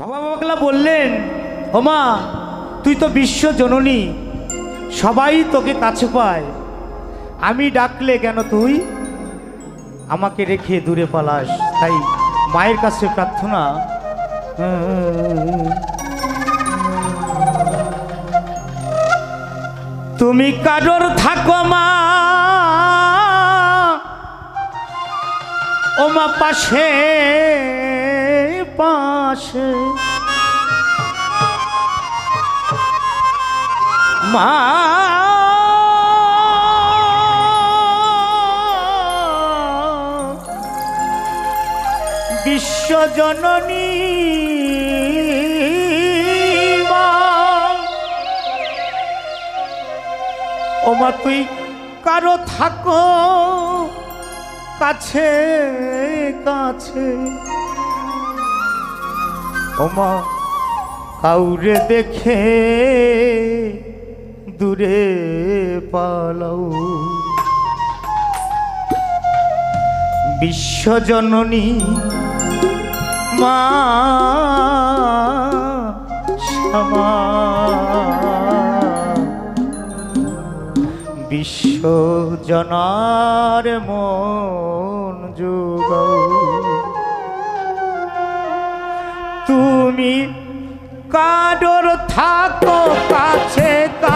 বাবা বাবাকলা বললেন ওমা তুই তো বিশ্ব জননী, সবাই তোকে কাছে পায়। আমি ডাকলে কেন তুই? আমাকে রেখে দূরে পালাস, তাই মায়ের কাছে প্রার্থনা। তুমি কারোর থাকো মা। ওমা পাশে। পাশে। মা। বিশ্বজননী মা। ওমা তুই কারও থাকো কাছে কাছে। ওমা কাউরে দেখে দূরে পালাও। বিশ্বজননী মা শ্যামা। বিশ্বজনার মন কাডর থাকো কাছে কাছে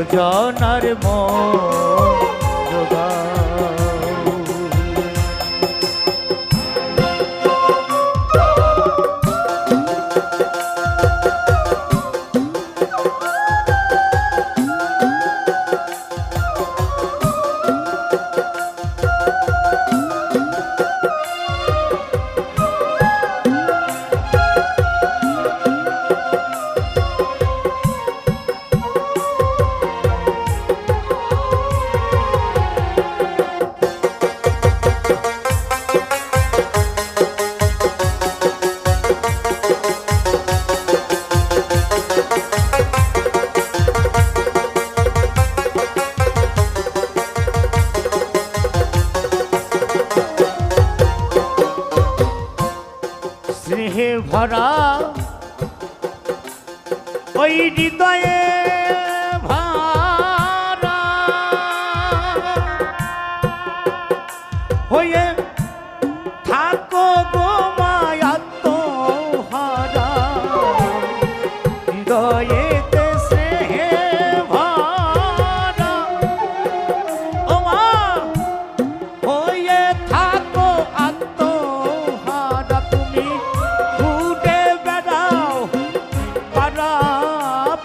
বিশ্বজনার মন জোগাও। ভরা। ওই হৃদয়ে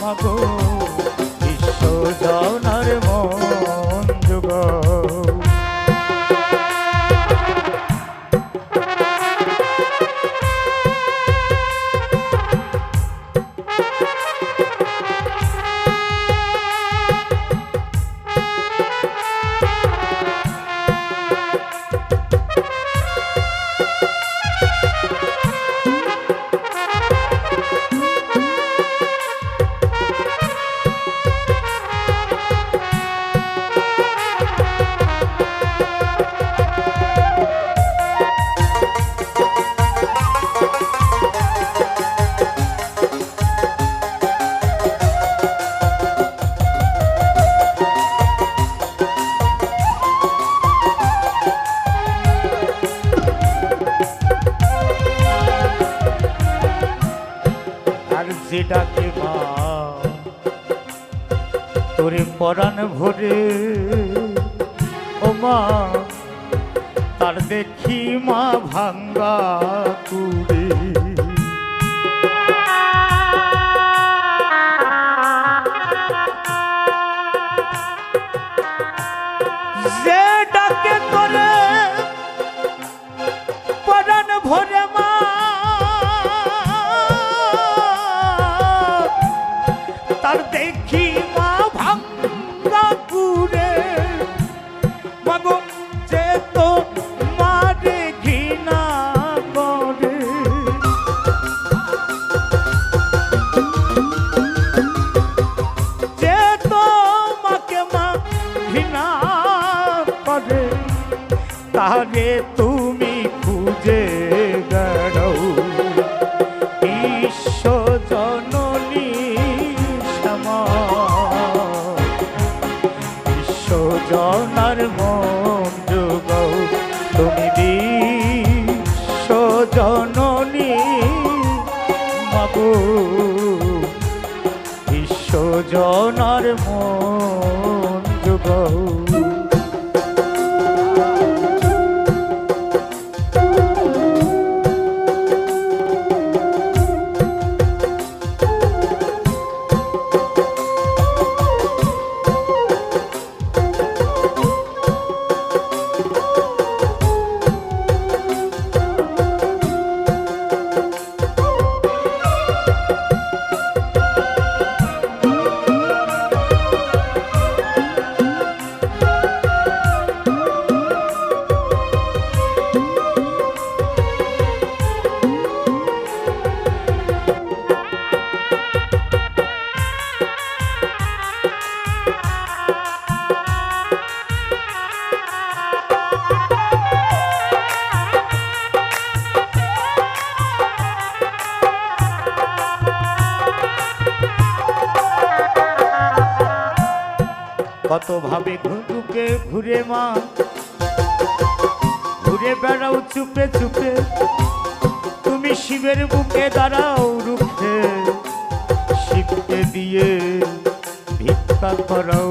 মগো বিশ্ব জনার যে ডাকে মা। তোরে পরাণ ভরে ও মা তার দেখি মা ভাঙ্গা কুড়ে থাকো বিশ্বজনার মন যুগ কত ভাবে ঘুটুকে ঘুরে মা। ঘুরে বেড়াও, চুপে চুপে। তুমি শিবের বুকে দাঁড়াও রুখে। শিবকে দিয়ে ভিক্ষা করাও।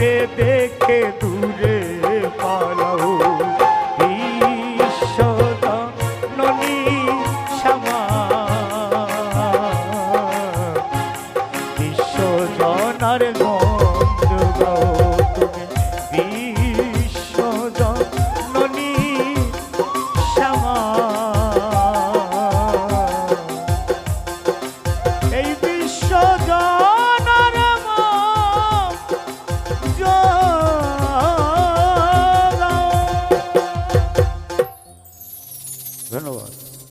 दूरे देखे दूरे पाल